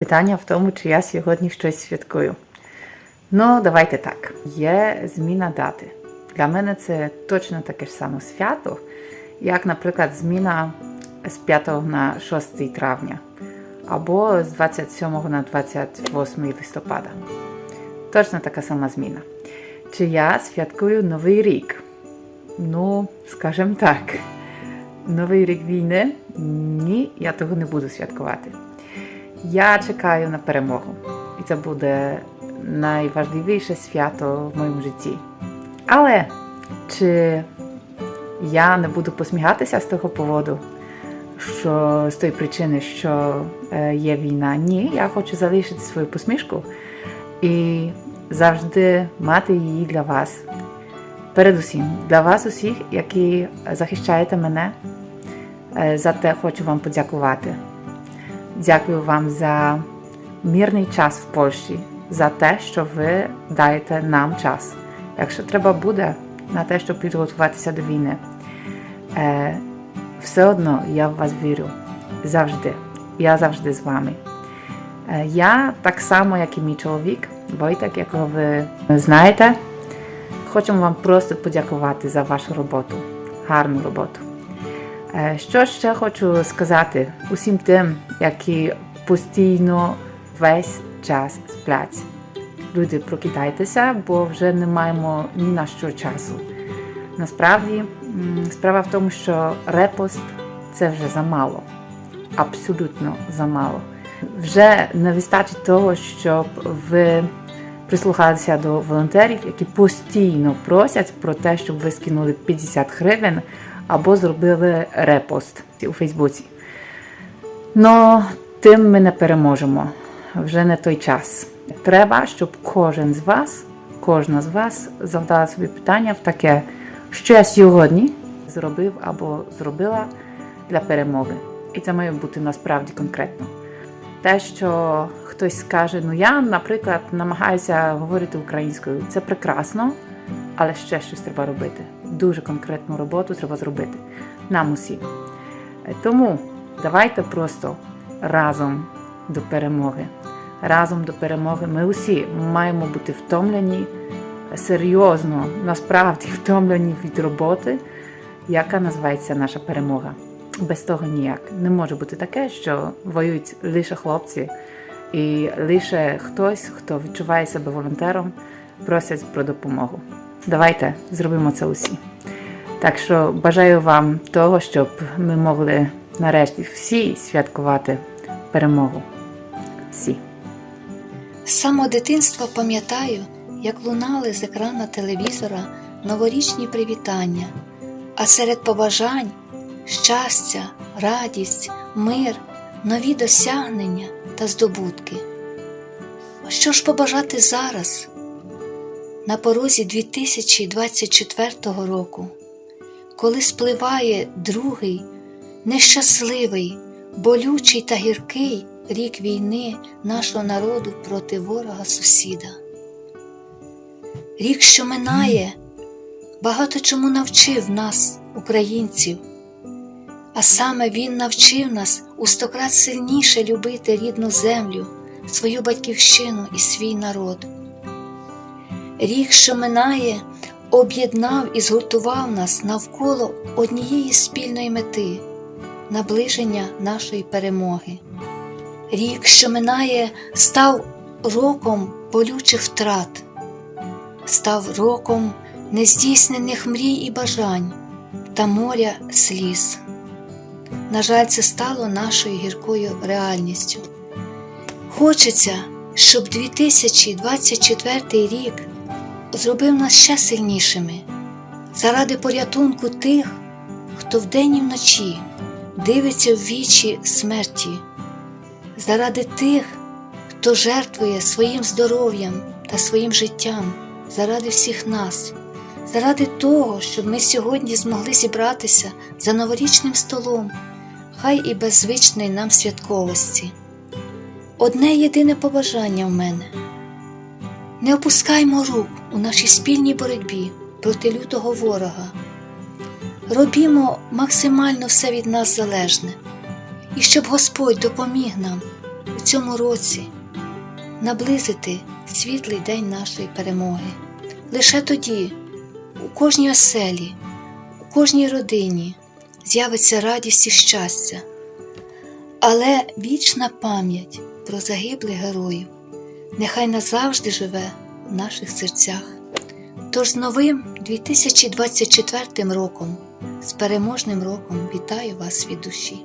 Питання в тому, чи я сьогодні щось святкую. Ну, давайте так. Є зміна дати. Для мене це точно таке ж саме свято, як, наприклад, зміна з 5 на 6 травня або з 27 на 28 листопада. Точно така сама зміна. Чи я святкую Новий рік? Ну, скажімо так, Новий рік війни? Ні, я того не буду святкувати. Я чекаю на перемогу, і це буде найважливіше свято в моєму житті. Але чи я не буду посміхатися з того поводу, що з тої причини, що е, є війна? Ні, я хочу залишити свою посмішку і завжди мати її для вас. Передусім, для вас усіх, які захищаєте мене, Е, за те хочу вам подякувати. Дякую вам за мирний час в Польщі, за те, що ви даєте нам час. Якщо треба буде на те, щоб підготуватися до війни, е, все одно я в вас вірю. Завжди. Я завжди з вами. Е, я так само, як і мій чоловік, Войтек, якого ви знаєте, хочемо вам просто подякувати за вашу роботу, гарну роботу. Е, Що ще хочу сказати усім тим, які постійно весь час сплять. Люди, прокидайтеся, бо вже не маємо ні на що часу. Насправді, справа в тому, що репост це вже замало. Абсолютно замало. Вже не вистачить того, щоб ви прислухалися до волонтерів, які постійно просять про те, щоб ви скинули 50 гривень або зробили репост у Фейсбуці. Но тим ми не переможемо. Вже не той час. Треба, щоб кожен з вас, кожна з вас завдала собі питання в таке, що я сьогодні зробив або зробила для перемоги. І це має бути насправді конкретно. Те, що хтось скаже, ну я, наприклад, намагаюся говорити українською, це прекрасно, але ще щось треба робити. Дуже конкретну роботу треба зробити нам усім. Е, Тому давайте просто разом до перемоги. Разом до перемоги. Ми усі маємо бути втомлені, серйозно, насправді втомлені від роботи, яка називається наша перемога. Без того ніяк. Не може бути таке, що воюють лише хлопці, і лише хтось, хто відчуває себе волонтером, просять про допомогу. Давайте зробимо це усі. Так що бажаю вам того, щоб ми могли нарешті всі святкувати перемогу. Всі. З самого дитинства пам'ятаю, як лунали з екрана телевізора новорічні привітання, а серед побажань щастя, радість, мир, нові досягнення та здобутки. Що ж побажати зараз, на порозі 2024 року, коли спливає другий, нещасливий, болючий та гіркий рік війни нашого народу проти ворога сусіда. Рік, що минає, багато чому навчив нас, українців, а саме він навчив нас у стократ сильніше любити рідну землю, свою батьківщину і свій народ. Рік, що минає, об'єднав і згуртував нас навколо однієї спільної мети наближення нашої перемоги. Рік, що минає, став роком болючих втрат, став роком нездійснених мрій і бажань та моря сліз. На жаль, це стало нашою гіркою реальністю. Хочеться, щоб 2024 рік зробив нас ще сильнішими заради порятунку тих, хто вдень і вночі дивиться в вічі смерті, заради тих, хто жертвує своїм здоров'ям та своїм життям, заради всіх нас, заради того, щоб ми сьогодні змогли зібратися за новорічним столом, хай і без звичної нам святковості. Одне єдине побажання в мене. Не опускаймо рук у нашій спільній боротьбі проти лютого ворога. Робімо максимально все від нас залежне, і щоб Господь допоміг нам у цьому році наблизити світлий день нашої перемоги. Лише тоді у кожній оселі, у кожній родині з'явиться радість і щастя, але вічна пам'ять про загиблих героїв нехай назавжди живе в наших серцях. Тож з новим 2024 роком, з переможним роком вітаю вас від душі.